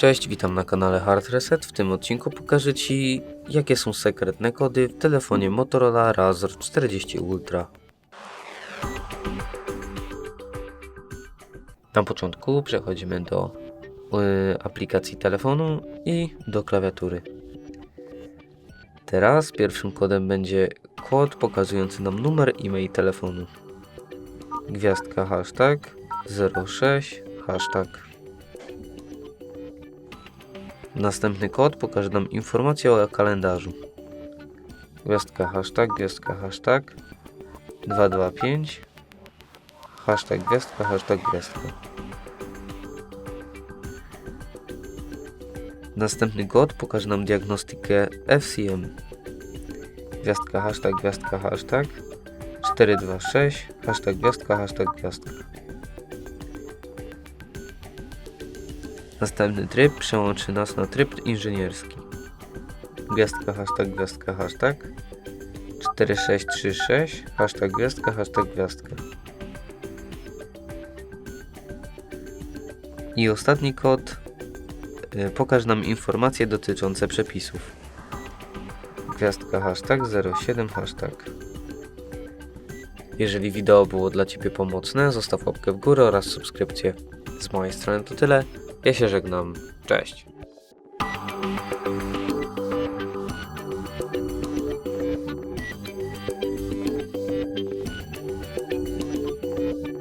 Cześć, witam na kanale Hard Reset. W tym odcinku pokażę Ci, jakie są sekretne kody w telefonie Motorola Razr 40 Ultra. Na początku przechodzimy do y, aplikacji telefonu i do klawiatury. Teraz pierwszym kodem będzie kod pokazujący nam numer e-mail telefonu. Gwiazdka hashtag 06 hashtag. Następny kod pokaże nam informację o kalendarzu. Gwiazdka hashtag, gwiazdka hashtag 225 hashtag gwiazdka, hashtag gwiazdka. Następny kod pokaże nam diagnostykę FCM. Gwiazdka, hashtag, gwiazdka, hashtag 426 hashtag gwiazdka, hashtag gwiazdka. Następny tryb przełączy nas na tryb inżynierski. Gwiazdka, hashtag, gwiazdka, hashtag 4636 hashtag gwiazdka, hashtag gwiazdka. I ostatni kod y, pokaże nam informacje dotyczące przepisów. Gwiazdka, hashtag 07 hashtag. Jeżeli wideo było dla Ciebie pomocne, zostaw łapkę w górę oraz subskrypcję. Z mojej strony to tyle. Ja się żegnam. Cześć.